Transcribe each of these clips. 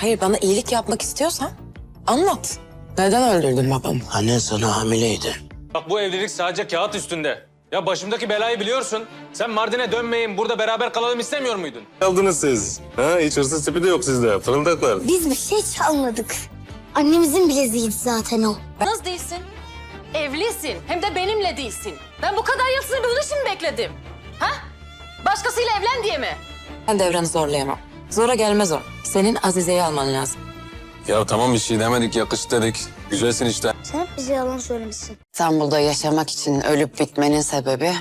Hayır bana iyilik yapmak istiyorsan anlat. Neden öldürdün babamı? Annen sana hamileydi. Bak bu evlilik sadece kağıt üstünde. Ya başımdaki belayı biliyorsun. Sen Mardin'e dönmeyin, burada beraber kalalım istemiyor muydun? Aldınız siz. Ha, hiç hırsız tipi de yok sizde. Fırıldaklar. Biz bir şey çalmadık. Annemizin bileziğiydi zaten o. Nasıl değilsin? Evlisin. Hem de benimle değilsin. Ben bu kadar yıl seni bunun için mi bekledim? Ha? Başkasıyla evlen diye mi? Ben devranı zorlayamam. Zora gelmez o. Senin Azize'yi alman lazım. Ya tamam bir şey demedik, yakıştı dedik. Güzelsin işte. Sen hep bize yalan söylemişsin. İstanbul'da yaşamak için ölüp bitmenin sebebi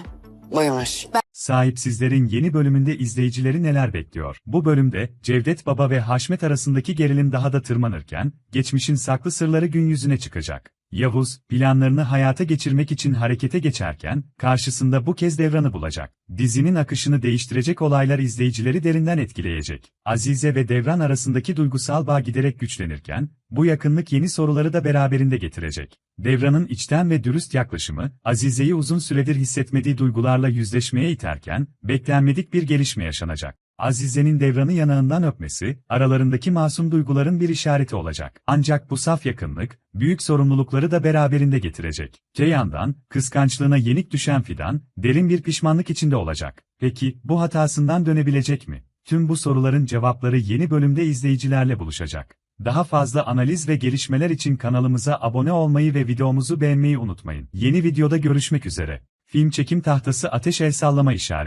buymuş. Sahipsizlerin yeni bölümünde izleyicileri neler bekliyor? Bu bölümde Cevdet Baba ve Haşmet arasındaki gerilim daha da tırmanırken, geçmişin saklı sırları gün yüzüne çıkacak. Yavuz, planlarını hayata geçirmek için harekete geçerken, karşısında bu kez devranı bulacak. Dizinin akışını değiştirecek olaylar izleyicileri derinden etkileyecek. Azize ve devran arasındaki duygusal bağ giderek güçlenirken, bu yakınlık yeni soruları da beraberinde getirecek. Devran'ın içten ve dürüst yaklaşımı, Azize'yi uzun süredir hissetmediği duygularla yüzleşmeye iterken, beklenmedik bir gelişme yaşanacak. Azize'nin Devran'ı yanağından öpmesi, aralarındaki masum duyguların bir işareti olacak. Ancak bu saf yakınlık, büyük sorumlulukları da beraberinde getirecek. Te yandan, kıskançlığına yenik düşen Fidan, derin bir pişmanlık içinde olacak. Peki, bu hatasından dönebilecek mi? Tüm bu soruların cevapları yeni bölümde izleyicilerle buluşacak. Daha fazla analiz ve gelişmeler için kanalımıza abone olmayı ve videomuzu beğenmeyi unutmayın. Yeni videoda görüşmek üzere. Film çekim tahtası ateş el sallama işareti.